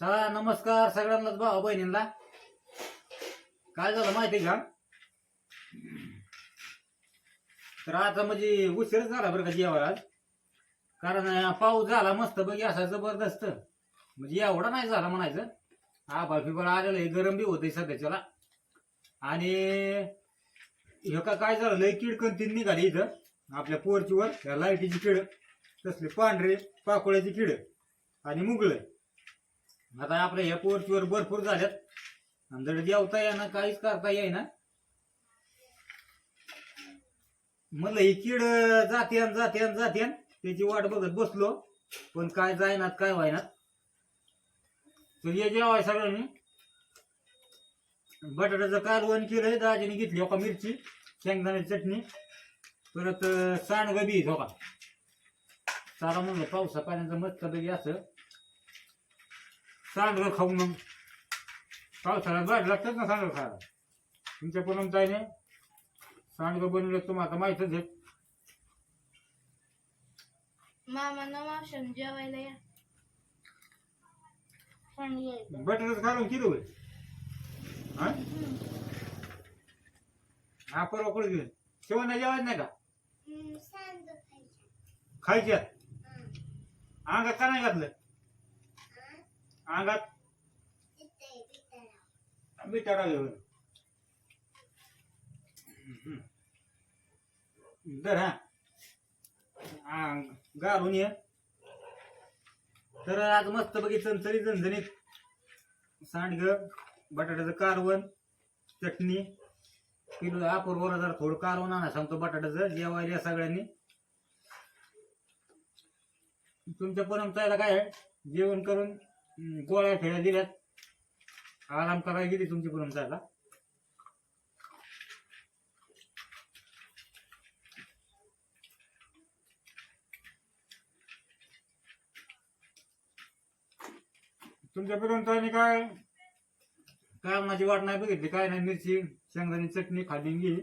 चला नमस्कार सगळ्यांनाच भाऊ बहिणींना. काय झालं माहिती का? तर आता म्हणजे उशीरच झाला बरं का जेवायला आज. कारण पाऊस झाला मस्त बघी असा जबरदस्त. म्हणजे एवढा नाही झाला म्हणायचं. आभाळ फिबाळ आलेलं आहे गरम बी होतंय सध्याच्याला आणि हे का काय झालं लय कीड तीन निघाली इथं. आपल्या पोरचीवर ह्या लाईटीची किड तसले पांढरे पाकोळ्याची किड आणि मुगळं. आता आपल्या ह्या पोर्चीवर भरपूर झाल्यात. आणि जर जेवता येईना काहीच करता येईना. म्हणलं ही कीड जाते जाते जाते त्याची वाट बघत बसलो. पण काय जायनात काय व्हायनात. तर हे जेवाय सगळ्यांनी. बटाट्याचं कालवण केलंय दाजीने घेतली हो का मिरची शेंगदाण्याची चटणी. परत सांडगं बी हो का. चाला म्हणलं पावसा पाण्याचं मस्त पैकी असं. सांडगं खाऊ मग. पावसाळ्यात बाहेर लागतात ना सांडगं खायला. तुमच्या परंताईने सांडगं बनवलं तुम्हाला आता माहीतच आहे. मामानं मावशानं जेवायला या. सांगितलं बटाट्याचं कालवण किलो होय. हा? हा परवा कुठे गेले? शेवण जेवायचं नाही का? खायच्या? अंगात का नाही घातलं? अंगात? बिटाडा घेऊन. दर हा. गारून घालून ये. तर आज मस्त बघी चणचणी झणझणीत. सांडग बटाट्याचं कारवण चटणी. किलो अपूर्वला जरा थोडं कारवण आणा सांगतो बटाट्याचं जेवायला या सगळ्यांनी. तुमच्या परंपरेला काय आहे? जेवण करून गोळ्या खेळ्या दिल्यात. आराम करायला गेली तुमची परंपरेला तुमच्या परंपरेने काय? कारणाची वाट नाही बघितली. काय नाही मिरची शेंगदाणी चटणी खाली गेली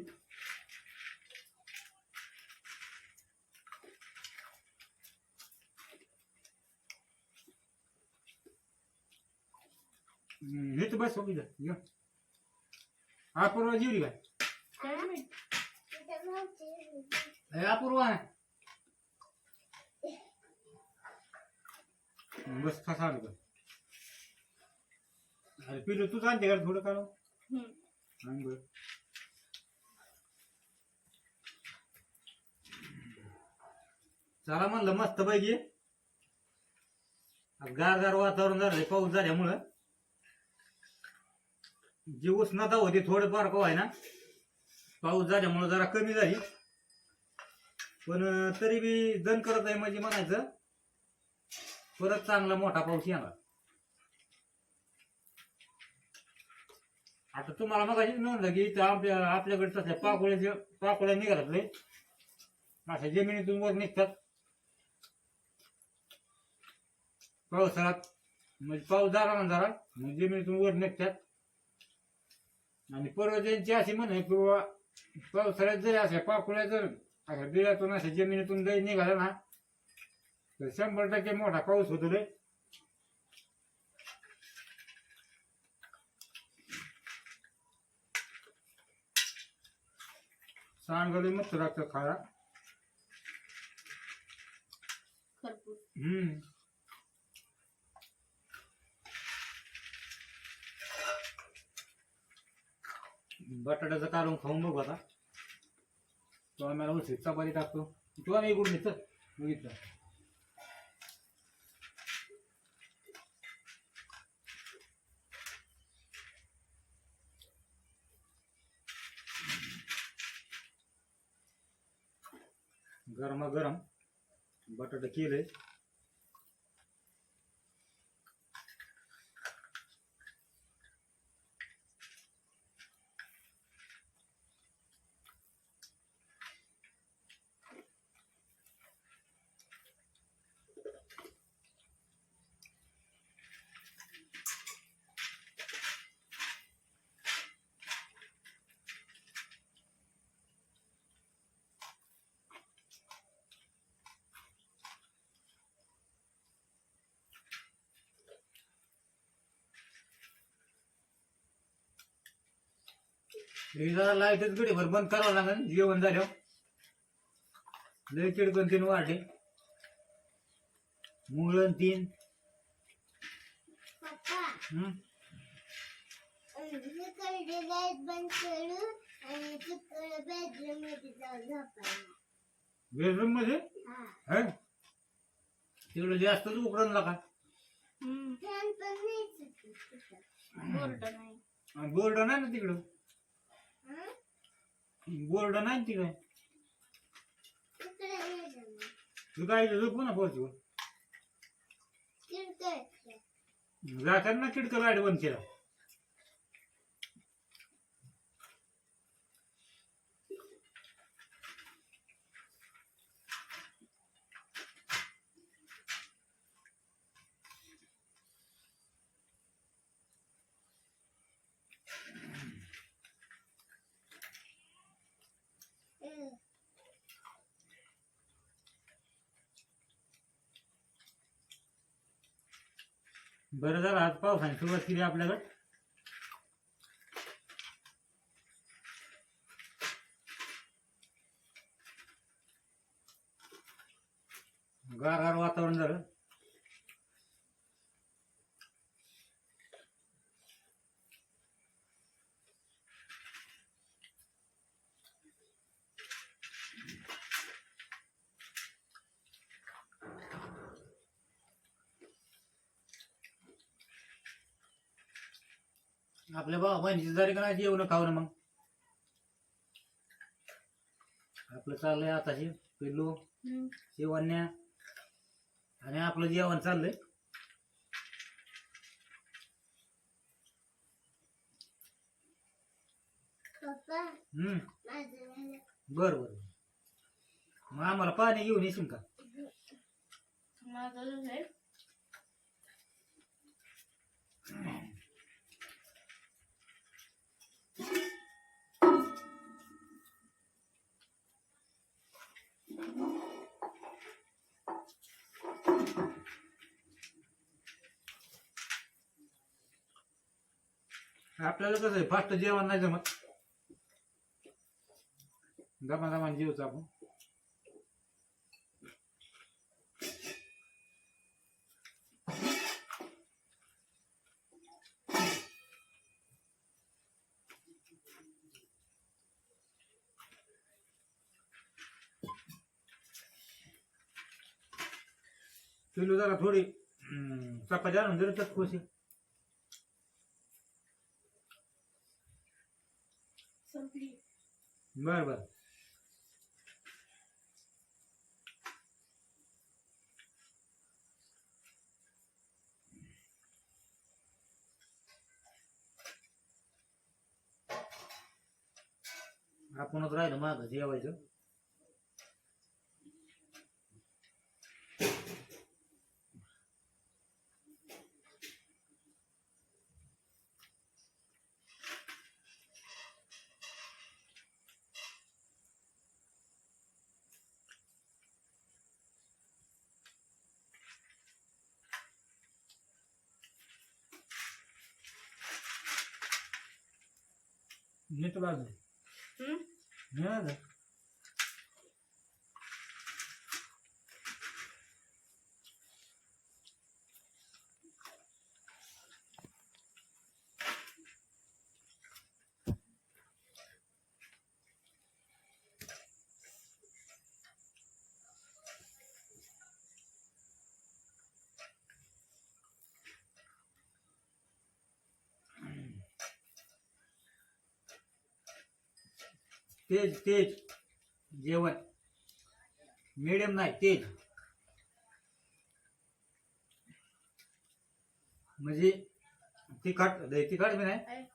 हे तर बस हो इथं. ये. हा पूर्वा जेवली काय हे अपूर्वा आहे बस कसा आलं बघ. अरे पिलू तू आणते का थोडं काढू आण बरं. चला म्हणलं मस्त पैकी आज गार गार वातावरण झालं पाऊस झाल्यामुळं जी उष्णता होती थोडंफार का आहे ना पाऊस झाल्यामुळं जरा कमी झाली. पण तरी बी दन करत आहे म्हणजे म्हणायचं परत चांगला मोठा पाऊस येणार. आता तुम्हाला मग नोंद की इथं आपल्या आपल्याकडे तसल्या पाकोळ्याचे पाकोळ्या निघालात लय. अशा जमिनीतून वर निघतात. पावसाळ्यात म्हणजे पाऊस झाला ना जरा जमिनीतून वर निघतात. आणि पर्वतांची अशी म्हणे की बाबा पावसाळ्यात जरी अशा पाकोळ्या जर अशा बिळातून अशा जमिनीतून जरी निघाल्या ना तर शंभर टक्के मोठा पाऊस होतो रे. सांगली मस्त लागतं खरपूस. हम्म. बटाट्याचं काढून खाऊन बघू आता. तो आम्हाला उशीर चपाती टाकतो. तू आम्ही इकडून येतं बघितलं गरमागरम बटाटा केलं आहे जरा लाईटच गडीभर बंद करावं लागेल. जेवण झाल्यावर लय चिडकन तीन वाढले मुळण तीन. पप्पा. हम्म. तिकडे लाइट बंद करू आणि तिकडे बेडरूममध्ये जाऊ झोपायला. बेडरूममध्ये? हा. है? तिकडे जास्तच उकडून लागा. फॅन पण नाही सुटत तिथं. बोर्ड नाही. बोर्ड नाही ना तिकडं? बोर्ड नाही ना. तू काय झोपू ना पोहोचू तिकडे जाताना किडकं लाइट बंद केला हं. बरं झालं आज पावसाने सुरुवात केली आपल्याला. गार गार वातावरण झालं. आपल्या भावा बहिणीची जरी का नाही जेवण खावं मग. आपलं चाललंय आताशी पिल्लू हम्म. शिवण्या आणि आपलं जेवण चाललंय. पप्पा हम्म. माझं झालं. बर बर मग आम्हाला पाणी घेऊन येशील का? माझं आपल्याला कसं आहे फास्ट जेवण नाही जमत. दमा गमा जेवतो आपण. पिलू जरा थोडी चपाती आणून जरी संपली. बर बर. आपणच राहिलं माग जेवायचं. Muito barulho. Hum? Nada. तेज तेज. जेवण. मिडियम नाही तेज. म्हणजे तिखट तिखट बी नाही.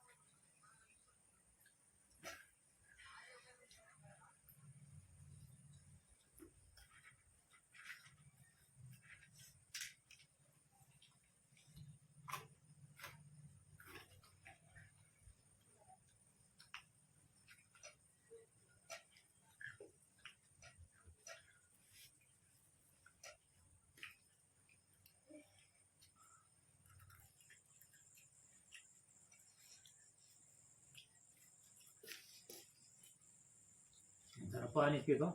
पाणी पाणीच पितो.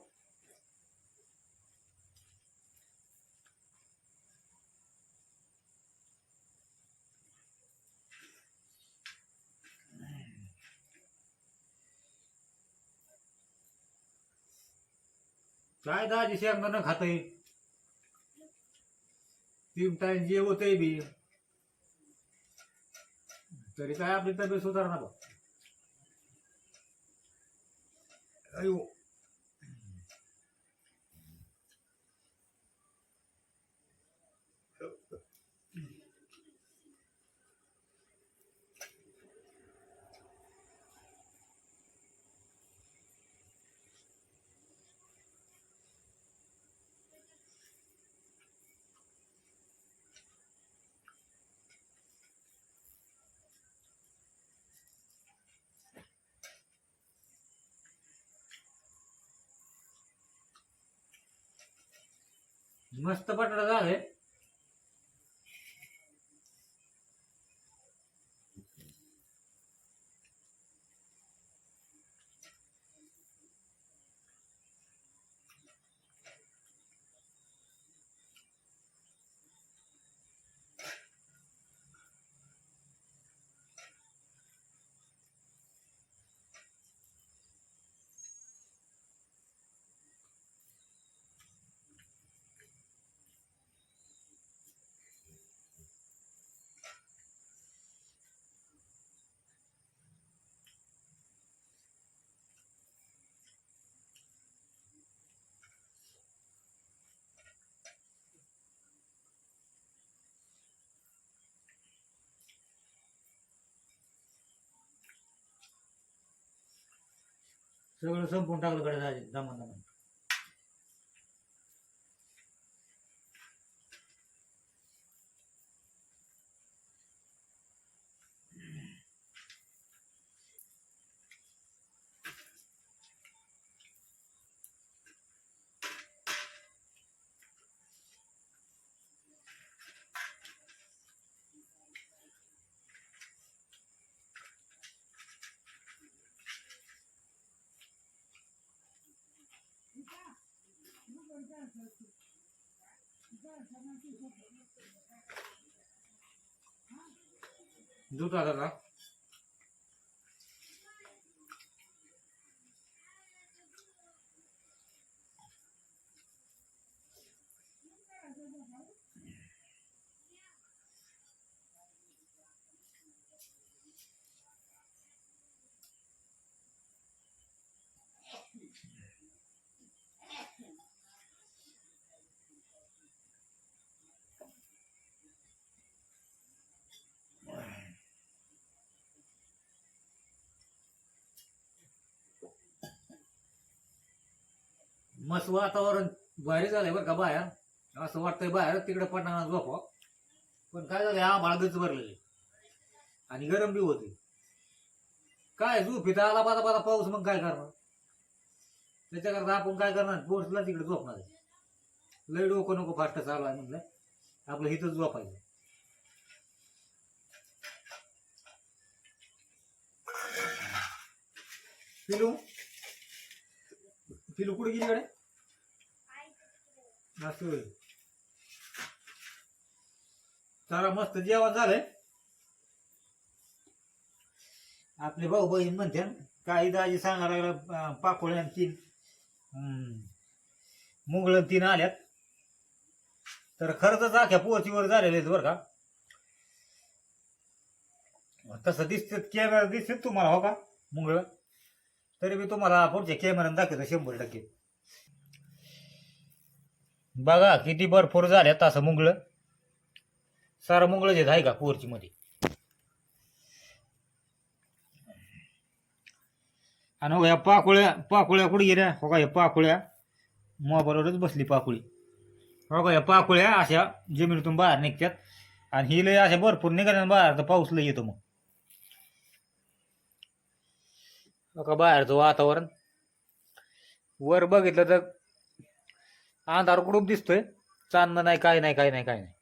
काय दाजी शेंगदाणा खातय? तीन टाइम होते बी. तरी काय आपली तब्येत सुधारणा बा? अयो. मस्त बटाटा झाले சிவருக்கும் புண்டாக்கள் கிடையாது சம்பந்தம் दूध आला का मस्त वातावरण भारी झालंय बरं का बाहेर. असं वाटतंय बाहेर तिकडे पडणार झोपा पण काय झालं आम्हाला गच भरलेली. आणि गरम बी होते काय झोप इथं आला बारा बारा पाऊस मग काय करणार? त्याच्याकरता आपण काय करणार? पोहोचला तिकडे झोपणार. आहे. लय डोकं नको फास्ट चालू आहे म्हणलं. आपलं इथंच झोपायचं. पिलू? पिलू कुठे गेली कडे असं मस्त जेवण झालंय. आपले भाऊ बहीण म्हणते काही दाजी सांगायला लागला पाकोळ्या तीन. मुंगळ तीन आल्यात. तर खरंच आख्या पोचीवर झालेले आहेत बरं का. तसं दिसत कॅमेरा दिसत तुम्हाला हो का मुंगळ? तरी मी तुम्हाला पुढच्या कॅमेऱ्यानं दाखवतो शंभर टक्के. बघा किती भरपूर झाल्यात असं मुंगळ. सारं मुंगळच जे आहे का पोरची मध्ये? आणि हो या पाकुळ्या पाकुळ्या कुठे गेल्या? हो का या पाकुळ्या. मोबाईलवरच बसली पाकुळी. हो का या पाकुळ्या अशा जमिनीतून बाहेर निघतात. आणि ही लय अशा भरपूर निघाल्या बाहेर तर पाऊस लय येतो मग हो का बाहेरचं वातावरण. वर बघितलं तर अंधार कुडूप दिसतोय. चांदणं नाही काय नाही काय नाही काय नाही.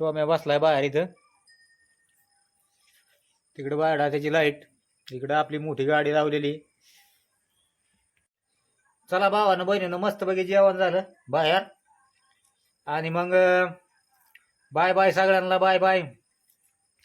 टोम्या बसलाय बाहेर इथं. तिकडे बाहेर आहे त्याची लाइट इकडं आपली मोठी गाडी लावलेली. चला भावानं बहिणीनं मस्त बघी जेवण झालं बाहेर. आणि मग बाय बाय सगळ्यांना बाय बाय